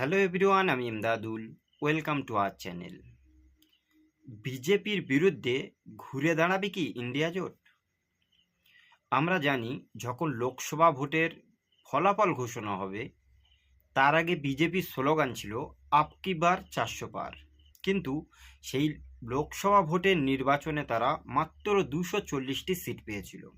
Hello everyone আমি Imdadul. Welcome to our channel বিজেপির বিরুদ্ধে ঘুরে দাঁড়াবে কি ইন্ডিয়া জোট? আমরা জানি, যখন লোকসভা ভোটের ফলাফল ঘোষণা হবে, তার আগে বিজেপির স্লোগান ছিল আপকি বার চারশো পার। কিন্তু সেই লোকসভা ভোটের নির্বাচনে তারা মাত্র দুশো চল্লিশটি সিট পেয়েছিল।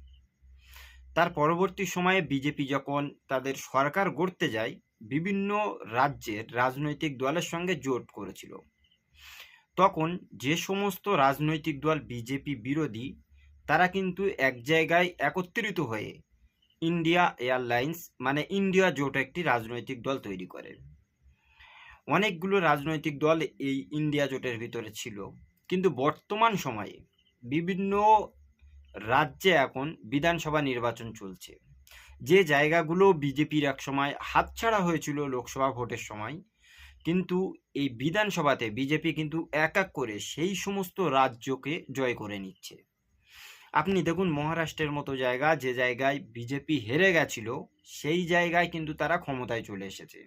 তার পরবর্তী সময়ে বিজেপি যখন তাদের সরকার গড়তে যায় বিভিন্ন রাজ্যের রাজনৈতিক দলের সঙ্গে জোট করেছিল। তখন যে সমস্ত রাজনৈতিক দল বিজেপি বিরোধী, তারা কিন্তু এক জায়গায় একত্রিত হয়ে ইন্ডিয়া এয়ারলাইন্স মানে ইন্ডিয়া জোট একটি রাজনৈতিক দল তৈরি করে। অনেকগুলো রাজনৈতিক দল এই ইন্ডিয়া জোটের ভিতরে ছিল। কিন্তু বর্তমান সময়ে বিভিন্ন রাজ্যে এখন বিধানসভা নির্বাচন চলছে। যে জায়গাগুলো বিজেপির এক একসময় হাতছাড়া হয়েছিল লোকসভা ভোটের সময়, কিন্তু এই বিধানসভাতে বিজেপি কিন্তু এক এক করে সেই সমস্ত রাজ্যকে জয় করে নিচ্ছে। আপনি দেখুন মহারাষ্ট্রের মতো জায়গা, যে জায়গায় বিজেপি হেরে গেছিল, সেই জায়গায় কিন্তু তারা ক্ষমতায় চলে এসেছে।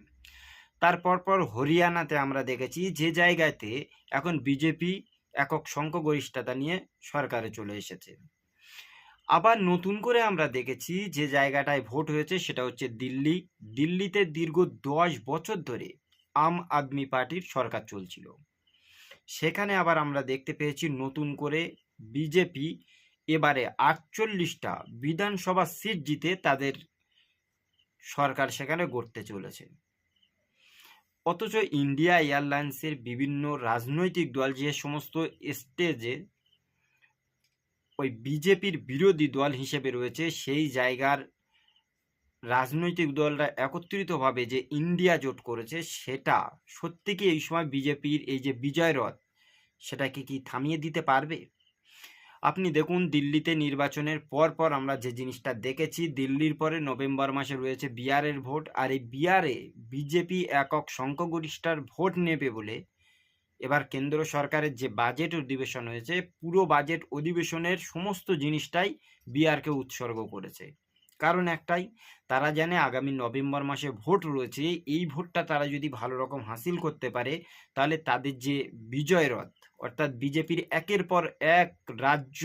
তারপর পর হরিয়ানাতে আমরা দেখেছি যে জায়গাতে এখন বিজেপি একক সংখ্যাগরিষ্ঠতা নিয়ে সরকারে চলে এসেছে। আবার নতুন করে আমরা দেখেছি যে জায়গাটায় ভোট হয়েছে সেটা হচ্ছে দিল্লি। দিল্লিতে দীর্ঘ দশ বছর ধরে আম আদমি পার্টির সরকার চলছিল। সেখানে আবার আমরা দেখতে পেয়েছি নতুন করে বিজেপি এবারে আটচল্লিশটা বিধানসভা সিট জিতে তাদের সরকার সেখানে গড়তে চলেছে। অথচ ইন্ডিয়া এয়ারলাইন্সের বিভিন্ন রাজনৈতিক দল যে সমস্ত স্টেজে ওই বিজেপির বিরোধী দল হিসেবে রয়েছে, সেই জায়গার রাজনৈতিক দলরা একত্রিতভাবে যে ইন্ডিয়া জোট করেছে, সেটা সত্যি কি এই সময় বিজেপির এই যে বিজয় রথ, সেটাকে কি থামিয়ে দিতে পারবে? আপনি দেখুন, দিল্লিতে নির্বাচনের পর পর আমরা যে জিনিসটা দেখেছি, দিল্লির পরে নভেম্বর মাসে রয়েছে বিহারের ভোট, আর এই বিহারে বিজেপি একক সংখ্যাগরিষ্ঠার ভোট নেবে বলে এবার কেন্দ্র সরকারের যে বাজেট অধিবেশন হয়েছে, পুরো বাজেট অধিবেশনের সমস্ত জিনিসটাই বিহারকে উৎসর্গ করেছে। কারণ একটাই, তারা জানে আগামী নভেম্বর মাসে ভোট রয়েছে, এই ভোটটা তারা যদি ভালো রকম হাসিল করতে পারে, তাহলে তাদের যে বিজয় রথ, অর্থাৎ বিজেপির একের পর এক রাজ্য,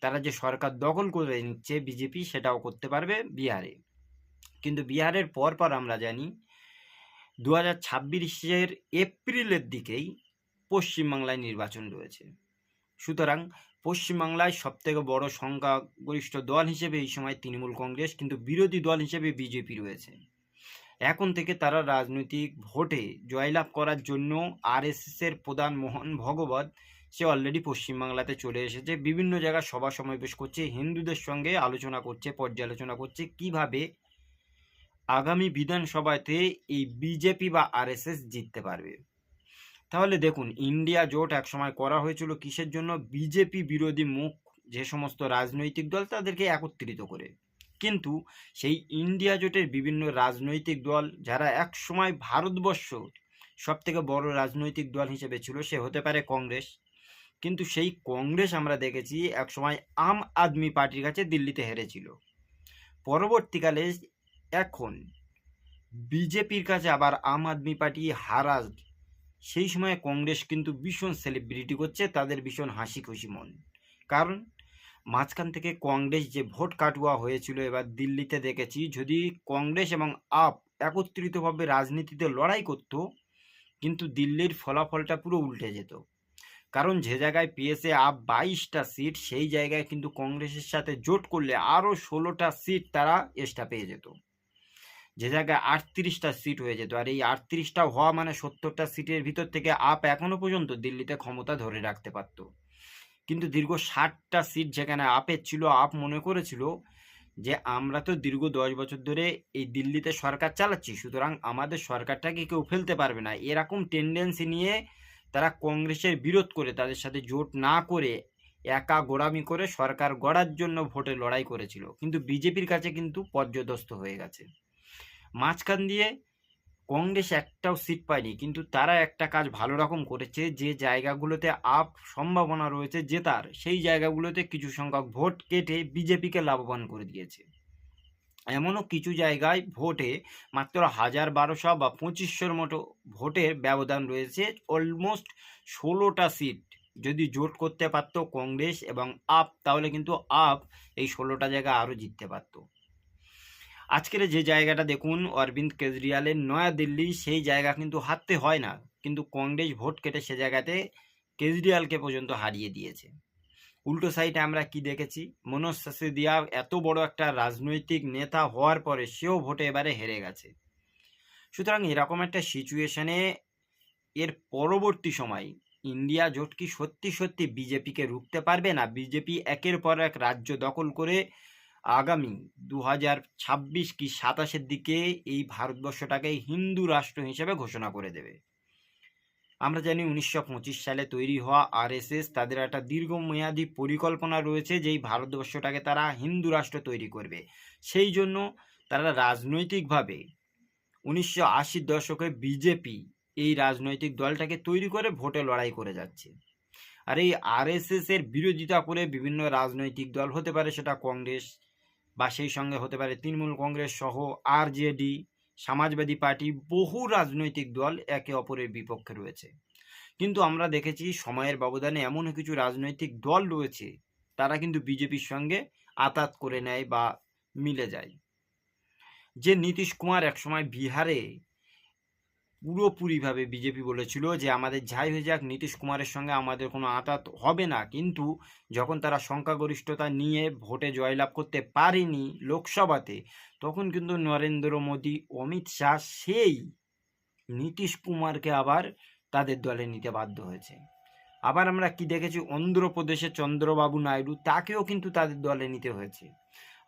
তারা যে সরকার দখল করে নিচ্ছে, বিজেপি সেটাও করতে পারবে বিহারে কিন্তু বিহারের পর পর আমরা জানি দু হাজার ছাব্বিশের এপ্রিলের দিকেই পশ্চিমবাংলায় নির্বাচন রয়েছে। সুতরাং পশ্চিমবাংলায় সবথেকে বড় সংখ্যাগরিষ্ঠ দল হিসেবে এই সময় তৃণমূল কংগ্রেস কিন্তু বিরোধী দল হিসেবে বিজেপি রয়েছে। এখন থেকে তারা রাজনৈতিক ভোটে জয়লাভ করার জন্য আরএসএসের প্রধান মোহন ভগবত, সে অলরেডি পশ্চিমবাংলাতে চলে এসেছে। বিভিন্ন জায়গায় সভা সমাবেশ করছে, হিন্দুদের সঙ্গে আলোচনা করছে, পর্যালোচনা করছে, কীভাবে আগামী বিধানসভাতে এই বিজেপি বা আরএসএস জিততে পারবে। তাহলে দেখুন, ইন্ডিয়া জোট একসময় করা হয়েছিল কিসের জন্য? বিজেপি বিরোধী মুখ, যে সমস্ত রাজনৈতিক দল, তাদেরকে একত্রিত করে। কিন্তু সেই ইন্ডিয়া জোটের বিভিন্ন রাজনৈতিক দল, যারা একসময় ভারতবর্ষ সব থেকে বড় রাজনৈতিক দল হিসেবে ছিল, সে হতে পারে কংগ্রেস। কিন্তু সেই কংগ্রেস আমরা দেখেছি, একসময় আম আদমি পার্টির কাছে দিল্লিতে হেরেছিল। পরবর্তীকালে এখন বিজেপির কাছে আবার আম আদমি পার্টি হারা সেই সময় কংগ্রেস কিন্তু ভীষণ সেলিব্রিটি করছে, তাদের ভীষণ হাসি খুশি মন। কারণ মাঝখান থেকে কংগ্রেস যে ভোট কাটুয়া হয়েছিল, এবার দিল্লিতে দেখেছি, যদি কংগ্রেস এবং আপ একত্রিতভাবে রাজনীতিতে লড়াই করত, কিন্তু দিল্লির ফলাফলটা পুরো উল্টে যেত। কারণ যে জায়গায় পিএসএ আপ বাইশটা সিট, সেই জায়গায় কিন্তু কংগ্রেসের সাথে জোট করলে আরও ষোলোটা সিট তারা এক্সট্রা পেয়ে যেত। যে জায়গায় আটত্রিশটা সিট হয়ে যেত আর এই আটত্রিশটা হওয়া মানে সত্তরটা সিটের ভিতর থেকে আপ এখনও পর্যন্ত দিল্লিতে ক্ষমতা ধরে রাখতে পারত। কিন্তু দীর্ঘ ষাটটা সিট যেখানে আপের ছিল আপ মনে করেছিল যে আমরা তো দীর্ঘ দশ বছর ধরে এই দিল্লিতে সরকার চালাচ্ছি, সুতরাং আমাদের সরকারটাকে কেউ ফেলতে পারবে না। এরকম টেন্ডেন্সি নিয়ে তারা কংগ্রেসের বিরোধ করে, তাদের সাথে জোট না করে একা গোড়ামি করে সরকার গড়ার জন্য ভোটে লড়াই করেছিল। কিন্তু বিজেপির কাছে কিন্তু পর্যদস্ত হয়ে গেছে। মাঝখান দিয়ে কংগ্রেস একটাও সিট পায়নি, কিন্তু তারা একটা কাজ ভালো রকম করেছে, যে জায়গাগুলোতে আপ সম্ভাবনা রয়েছে জেতার, সেই জায়গাগুলোতে কিছু সংখ্যক ভোট কেটে বিজেপিকে লাভবান করে দিয়েছে। এমনও কিছু জায়গায় ভোটে মাত্র হাজার বারোশো বা পঁচিশশোর মতো ভোটের ব্যবধান রয়েছে অলমোস্ট ষোলোটা সিট যদি জোট করতে পারতো কংগ্রেস এবং আপ, তাহলে কিন্তু আপ এই ষোলোটা জায়গা আরও জিততে পারতো। আজকের যে জায়গাটা দেখুন, অরবিন্দ কেজরিওয়ালের নয়াদিল্লি, সেই জায়গা কিন্তু হারতে হয় না। কিন্তু কংগ্রেস ভোট কেটে সে জায়গাতে কেজরিওয়ালকে পর্যন্ত হারিয়ে দিয়েছে। উল্টো সাইডে আমরা কি দেখেছি? মনোজ সিসোদিয়া এত বড় একটা রাজনৈতিক নেতা হওয়ার পরে সেও ভোটে এবারে হেরে গেছে। সুতরাং এরকম একটা সিচুয়েশনে এর পরবর্তী সময় ইন্ডিয়া জোট কি সত্যি সত্যি বিজেপিকে রুখতে পারবে না? বিজেপি একের পর এক রাজ্য দখল করে আগামী দু হাজার ছাব্বিশ কি সাতাশের দিকে এই ভারতবর্ষটাকে হিন্দু রাষ্ট্র হিসেবে ঘোষণা করে দেবে। আমরা জানি উনিশশো পঁচিশ সালে তৈরি হওয়া আরএসএস, তাদের একটা দীর্ঘমেয়াদী পরিকল্পনা রয়েছে যে এই ভারতবর্ষটাকে তারা হিন্দু রাষ্ট্র তৈরি করবে। সেই জন্য তারা রাজনৈতিকভাবে উনিশশো আশির দশকে বিজেপি এই রাজনৈতিক দলটাকে তৈরি করে ভোটে লড়াই করে যাচ্ছে। আর এই আরএসএস এর বিরোধিতা করে বিভিন্ন রাজনৈতিক দল হতে পারে, সেটা কংগ্রেস বা সেই সঙ্গে হতে পারে তৃণমূল কংগ্রেস সহ আরজেডি, সমাজবাদী পার্টি, বহু রাজনৈতিক দল একে অপরের বিপক্ষে রয়েছে। কিন্তু আমরা দেখেছি সময়ের ব্যবধানে এমন কিছু রাজনৈতিক দল রয়েছে, তারা কিন্তু বিজেপির সঙ্গে আতাত করে নেয় বা মিলে যায়। যে নীতিশ কুমার একসময় বিহারে পুরোপুরিভাবে বিজেপি বলেছিল যে আমাদের যাই হয়ে যাক, নীতিশ কুমারের সঙ্গে আমাদের কোনো আতাত হবে না। কিন্তু যখন তারা সংখ্যাগরিষ্ঠতা নিয়ে ভোটে জয়লাভ করতে পারেনি লোকসভাতে, তখন কিন্তু নরেন্দ্র মোদী, অমিত শাহ সেই নীতিশ কুমারকে আবার তাদের দলে নিতে বাধ্য হয়েছে। আবার আমরা কি দেখেছি? অন্ধ্রপ্রদেশে চন্দ্রবাবু নাইডু, তাকেও কিন্তু তাদের দলে নিতে হয়েছে।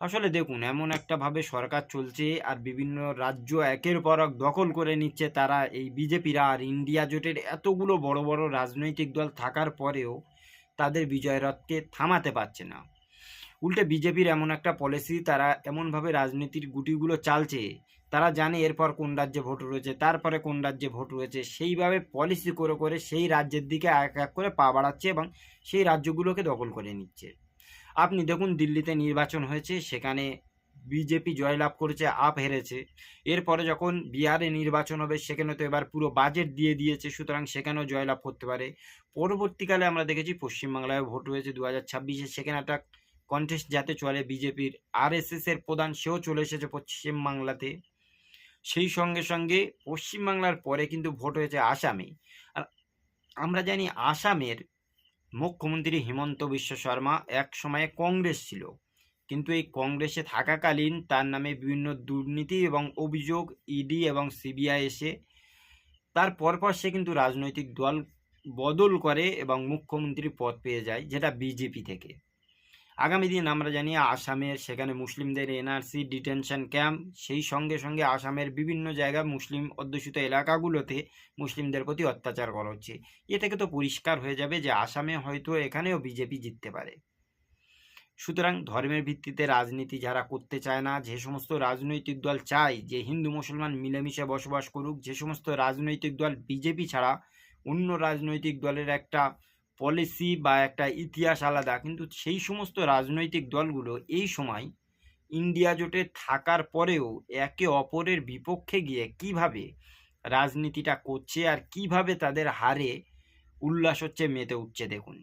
আসলে দেখুন, এমন একটা ভাবে সরকার চলছে আর বিভিন্ন রাজ্য একের পর এক দখল করে নিচ্ছে, তারা এই বিজেপিরা আর ইন্ডিয়া জোটের এতগুলো বড় বড় রাজনৈতিক দল থাকার পরেও তাদের বিজয় রথকে থামাতে পারছে না। উল্টে বিজেপির এমন একটা পলিসি তারা এমনভাবে রাজনীতির গুটিগুলো চালছে, তারা জানে এরপর কোন রাজ্যে ভোট রয়েছে, তারপরে কোন রাজ্যে ভোট রয়েছে, সেইভাবে পলিসি করে করে সেই রাজ্যের দিকে এক এক করে পা বাড়াচ্ছে এবং সেই রাজ্যগুলোকে দখল করে নিচ্ছে। আপনি দেখুন দিল্লিতে নির্বাচন হয়েছে, সেখানে বিজেপি জয়লাভ করেছে, আপ হেরেছে। এরপরে যখন বিহারে নির্বাচন হবে, সেখানে তো এবার পুরো বাজেট দিয়ে দিয়েছে, সুতরাং সেখানেও জয়লাভ করতে পারে। পরবর্তীকালে আমরা দেখেছি পশ্চিমবাংলায় ভোট হয়েছে দু হাজার ছাব্বিশে, সেখানে একটা কন্টেস্ট যাতে চলে বিজেপির। এর প্রধান, সেও চলে এসেছে পশ্চিমবাংলাতে। সেই সঙ্গে সঙ্গে পশ্চিমবাংলার পরে কিন্তু ভোট হয়েছে আসামে। আর আমরা জানি আসামের মুখ্যমন্ত্রী হিমন্ত বিশ্ব শর্মা এক সময়ে কংগ্রেস ছিল। কিন্তু এই কংগ্রেসে থাকাকালীন তার নামে বিভিন্ন দুর্নীতি এবং অভিযোগ ইডি এবং সিবিআই এসে তার পরপর সে কিন্তু রাজনৈতিক দল বদল করে এবং মুখ্যমন্ত্রী পদ পেয়ে যায়, যেটা বিজেপি থেকে। আগামী দিন আমরা জানি আসামের, সেখানে মুসলিমদের এনআরসি ডিটেনশন ক্যাম্প সেই সঙ্গে সঙ্গে আসামের বিভিন্ন জায়গায় মুসলিম অধ্যুষিত এলাকাগুলোতে মুসলিমদের প্রতি অত্যাচার করা হচ্ছে। এ থেকে তো পরিষ্কার হয়ে যাবে যে আসামে হয়তো এখানেও বিজেপি জিততে পারে। সুতরাং ধর্মের ভিত্তিতে রাজনীতি যারা করতে চায় না, যে সমস্ত রাজনৈতিক দল চায় যে হিন্দু মুসলমান মিলেমিশে বসবাস করুক, যে সমস্ত রাজনৈতিক দল বিজেপি ছাড়া অন্য রাজনৈতিক দলের একটা পলিসি বা একটা ইতিহাস আলাদা, কিন্তু সেই সমস্ত রাজনৈতিক দলগুলো এই সময় ইন্ডিয়া জোটে থাকার পরেও একে অপরের বিপক্ষে গিয়ে কীভাবে রাজনীতিটা করছে আর কীভাবে তাদের হারে উল্লাস হচ্ছে মেতে উঠছে দেখুন।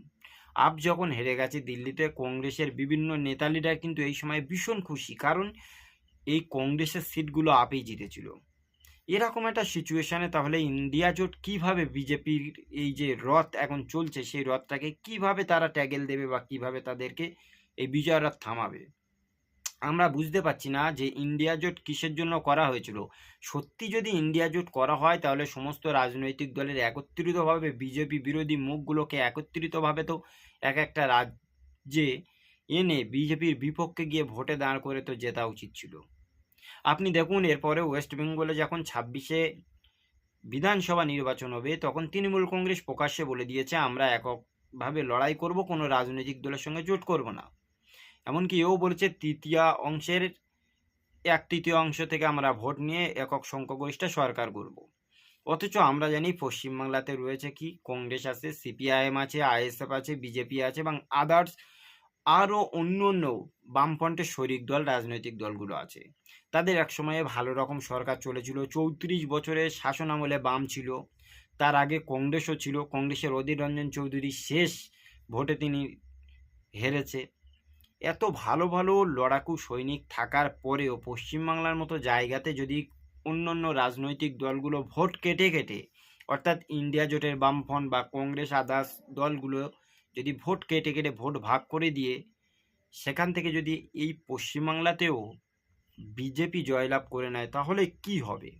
আপ যখন হেরে গেছে দিল্লিতে, কংগ্রেসের বিভিন্ন নেতা লিডার কিন্তু এই সময় ভীষণ খুশি, কারণ এই কংগ্রেসের সিটগুলো আপেই জিতেছিল। এরকম একটা সিচুয়েশানে তাহলে ইন্ডিয়া জোট কীভাবে বিজেপির এই যে রথ এখন চলছে, সেই রথটাকে কীভাবে তারা ট্যাগেল দেবে বা কীভাবে তাদেরকে এই বিজয় রথ থামাবে? আমরা বুঝতে পারছি না যে ইন্ডিয়া জোট কিসের জন্য করা হয়েছিল। সত্যি যদি ইন্ডিয়া জোট করা হয়, তাহলে সমস্ত রাজনৈতিক দলের একত্রিতভাবে বিজেপি বিরোধী মুখগুলোকে একত্রিতভাবে তো এক একটা রাজ্যে এনে বিজেপির বিপক্ষে গিয়ে ভোটে দাঁড় করে তো জেতা উচিত ছিল। আপনি দেখুন, এরপরে ওয়েস্ট বেঙ্গলে যখন ছাব্বিশে বিধানসভা নির্বাচন হবে, তখন তৃণমূল কংগ্রেস প্রকাশ্যে বলে দিয়েছে, আমরা এককভাবে লড়াই করব, কোনো রাজনৈতিক দলের সঙ্গে জোট করব না। এমনকি এও বলেছে, তৃতীয় অংশের এক তৃতীয় অংশ থেকে আমরা ভোট নিয়ে একক সংখ্যাগরিষ্ঠ সরকার করব। অথচ আমরা জানি, পশ্চিমবাংলাতে রয়েছে কি, কংগ্রেস আছে, সিপিআইএম আছে, আইএসএফ আছে, বিজেপি আছে এবং আদার্স আরও অন্য অন্য বামফ্রন্টের শরিক দল, রাজনৈতিক দলগুলো আছে। তাদের এক সময়ে ভালো রকম সরকার চলেছিল। চৌত্রিশ বছরের শাসন আমলে বাম ছিল। তার আগে কংগ্রেসও ছিল। কংগ্রেসের অধীর রঞ্জন চৌধুরী শেষ ভোটে তিনি হেরেছে। এত ভালো ভালো লড়াকু সৈনিক থাকার পরেও পশ্চিমবাংলার মতো জায়গাতে যদি অন্যান্য রাজনৈতিক দলগুলো ভোট কেটে কেটে, অর্থাৎ ইন্ডিয়া জোটের বামফ্রন্ট বা কংগ্রেস আদার্স দলগুলো যদি ভোট কেটে কেটে ভোট ভাগ করে দিয়ে সেখান থেকে যদি এই পশ্চিমবাংলাতেও বিজেপি জয়লাভ করে নেয়, তাহলে কি হবে?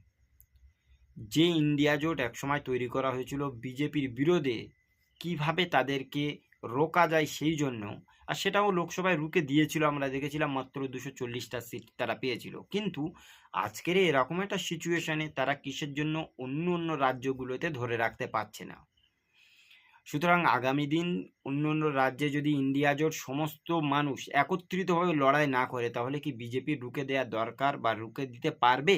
যে ইন্ডিয়া জোট একসময় তৈরি করা হয়েছিল বিজেপির বিরোধে, কীভাবে তাদেরকে রোকা যায় সেই জন্য? আর সেটাও লোকসভায় রুকে দিয়েছিল আমরা, দেখেছিলাম মাত্র দুশো চল্লিশটা সিট তারা পেয়েছিল। কিন্তু আজকের এরকম একটা সিচুয়েশানে তারা কিসের জন্য অন্য অন্য রাজ্যগুলোতে ধরে রাখতে পারছে না? সুতরাং আগামী দিন অন্য অন্য রাজ্যে যদি ইন্ডিয়া জোট সমস্ত মানুষ একত্রিতভাবে লড়াই না করে, তাহলে কি বিজেপি রুকে দেওয়া দরকার বা রুকে দিতে পারবে?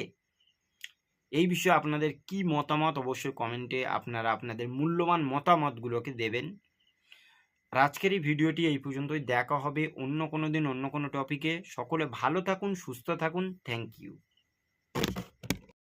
এই বিষয়ে আপনাদের কি মতামত? অবশ্যই কমেন্টে আপনারা আপনাদের মূল্যবান মতামতগুলোকে দেবেন। আর আজকের এই ভিডিওটি এই পর্যন্তই। দেখা হবে অন্য কোনো দিন অন্য কোনো টপিকে সকলে ভালো থাকুন, সুস্থ থাকুন। Thank you